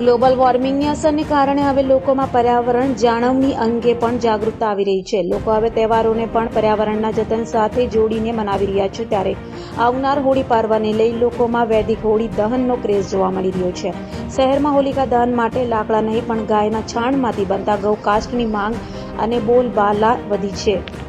Global વોર્મિંગની અસરને કારણે હવે લોકોમાં પર્યાવરણ જાળવણી અંગે પણ જાગૃતતા આવી રહી છે. લોકો હવે તહેવારોને પણ પર્યાવરણના જતન સાથે જોડીને મનાવી રહ્યા છે ત્યારે આવનાર હોળી પર્વને લઈ લોકોમાં વૈદિક હોળી દહનનો ક્રેઝ જોવા મળી રહ્યો છે. શહેરમાં હોલિકા દહન માટે લાકડા નહીં પણ ગાયના છાણમાંથી બનતા ગૌકાસ્ટની માંગ અને બોલબાલા વધી છે.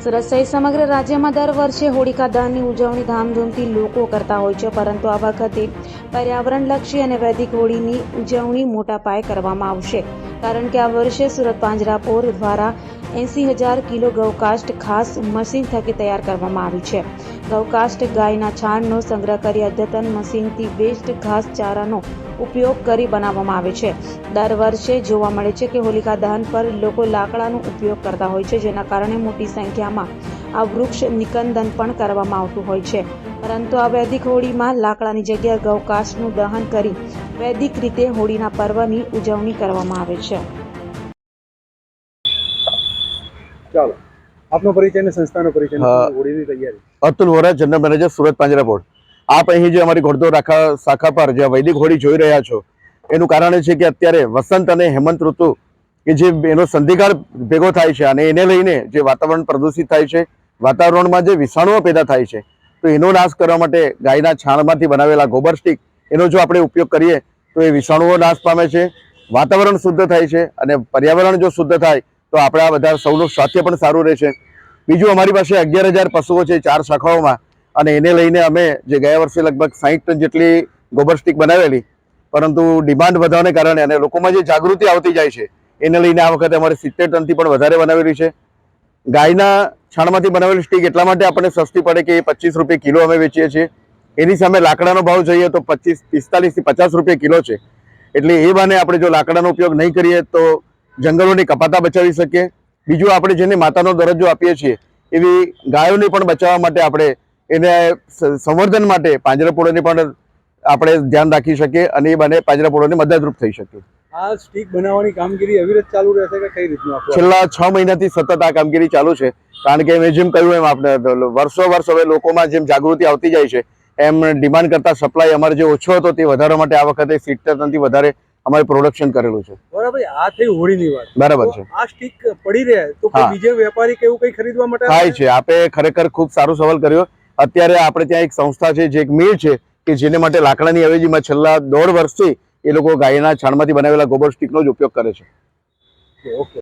સુરત સહિત સમગ્ર રાજ્યમાં દર વર્ષે હોળિકા દહનની ઉજવણી ધામધૂમથી લોકો કરતા હોય છે, પરંતુ આ વખતે પર્યાવરણલક્ષી અને વૈદિક હોળીની ઉજવણી મોટા પાયે કરવામાં આવશે. કારણ કે આ વર્ષે સુરત પાંજરાપોર દ્વારા એંસી હજાર કિલો ગૌકાસ્ટ ખાસ મશીન થકી તૈયાર કરવામાં આવી છે ગૌકાસ્ટ ગાયના છાણનો સંગ્રહ કરી અદ્યતન મશીનથી વેસ્ટ ઘાસચારાનો ઉપયોગ કરી બનાવવામાં આવે છે। દર વર્ષે જોવા મળે છે કે હોલિકા દહન પર લોકો લાકડાનો ઉપયોગ કરતા હોય છે, જેના કારણે મોટી સંખ્યામાં આ વૃક્ષ નિકંદન પણ કરવામાં આવતું હોય છે. પરંતુ આ વૈદિક હોળીમાં લાકડાની જગ્યાએ ગૌકાશનું દહન કરી વૈદિક રીતે હોળીના પર્વની ઉજવણી કરવામાં આવે છે. ચાલો આપનો પરિચય અને સંસ્થાનો પરિચય હોળીની તૈયારી. અતુલ વોરા જનરલ મેનેજર સુરત પાંજરાપોળ આપ અહીં જે અમારી ઘોડદોર રાખા શાખા પર જે વૈદિક હોળી જોઈ રહ્યા છો એનું કારણ એ છે કે અત્યારે વસંત અને હેમંત ઋતુ કે જે એનો સંધિકાળ ભેગો થાય છે અને એને લઈને જે વાતાવરણ પ્રદૂષિત થાય છે, વાતાવરણમાં જે વિષાણુઓ પેદા થાય છે, તો એનો નાશ કરવા માટે ગાયના છાણમાંથી બનાવેલા ગોબર સ્ટિક, એનો જો આપણે ઉપયોગ કરીએ, તો એ વિષાણુઓ નાશ પામે છે, વાતાવરણ શુદ્ધ થાય છે અને પર્યાવરણ જો શુદ્ધ થાય, તો આપણા બધા સૌનું સ્વાસ્થ્ય પણ સારું રહેશે. બીજું, અમારી પાસે અગિયાર હજાર પશુઓ છે ચાર શાખાઓમાં અને એને લઈને અમે જે ગયા વર્ષે લગભગ સાહીઠ ટન જેટલી ગોબર સ્ટીક બનાવેલી, પરંતુ ડિમાન્ડ વધવાને કારણે અને લોકોમાં જે જાગૃતિ આવતી જાય છે એને લઈને આ વખતે અમારે સિત્તેર ટનથી પણ વધારે બનાવેલી છે. ગાયના છાણમાંથી બનાવેલી સ્ટીક એટલા માટે આપણને સસ્તી પડે કે એ પચીસ રૂપિયા કિલો અમે વેચીએ છીએ. એની સામે લાકડાનો ભાવ જોઈએ તો પચીસ પિસ્તાલીસથી પચાસ રૂપિયા કિલો છે. એટલે એ બાને આપણે જો લાકડાનો ઉપયોગ નહીં કરીએ તો જંગલોની કપાતા બચાવી શકીએ. બીજું આપણે જેને માતાનો દરજ્જો આપીએ છીએ, એવી ગાયોને પણ બચાવવા માટે આપણે એને સંવર્ધન માટે પાંજરાપોળોની પણ આપણે ધ્યાન રાખી શકીએ અને એ બને પાંજરાપોળોને મદદરૂપ થઈ શકીએ. આ સ્ટીક બનાવવાની કામગીરી અવિરત ચાલુ રહેશે કે કઈ રીતનું છેલ્લા છ મહિનાથી સતત આ કામગીરી ચાલુ છે. કારણ કે મેં જેમ કહ્યું એમ આપણે વર્ષો વર્ષ હવે લોકોમાં જેમ જાગૃતિ આવતી જાય છે એમ ડિમાન્ડ કરતા સપ્લાય અમારે જે ઓછો હતો તે વધારવા માટે આ વખતે સિત્તેર ટનથી વધારે અમારે પ્રોડક્શન કરેલું છે. બરાબર આ થઈ હોળીની વાત. બરાબર છે. આ સ્ટીક પડી રહે તો બીજે વેપારી કે એવું કઈ ખરીદવા માટે થાય છે આપે ખરેખર ખૂબ સારો સવાલ કર્યો. અત્યારે આપણે ત્યાં એક સંસ્થા છે જે એક મિલ છે કે જેને માટે લાકડાની અવેજીમાં છેલ્લા દોઢ વર્ષથી એ લોકો ગાયના છાણમાંથી બનાવેલા ગોબર સ્ટીકનો જ ઉપયોગ કરે છે. ઓકે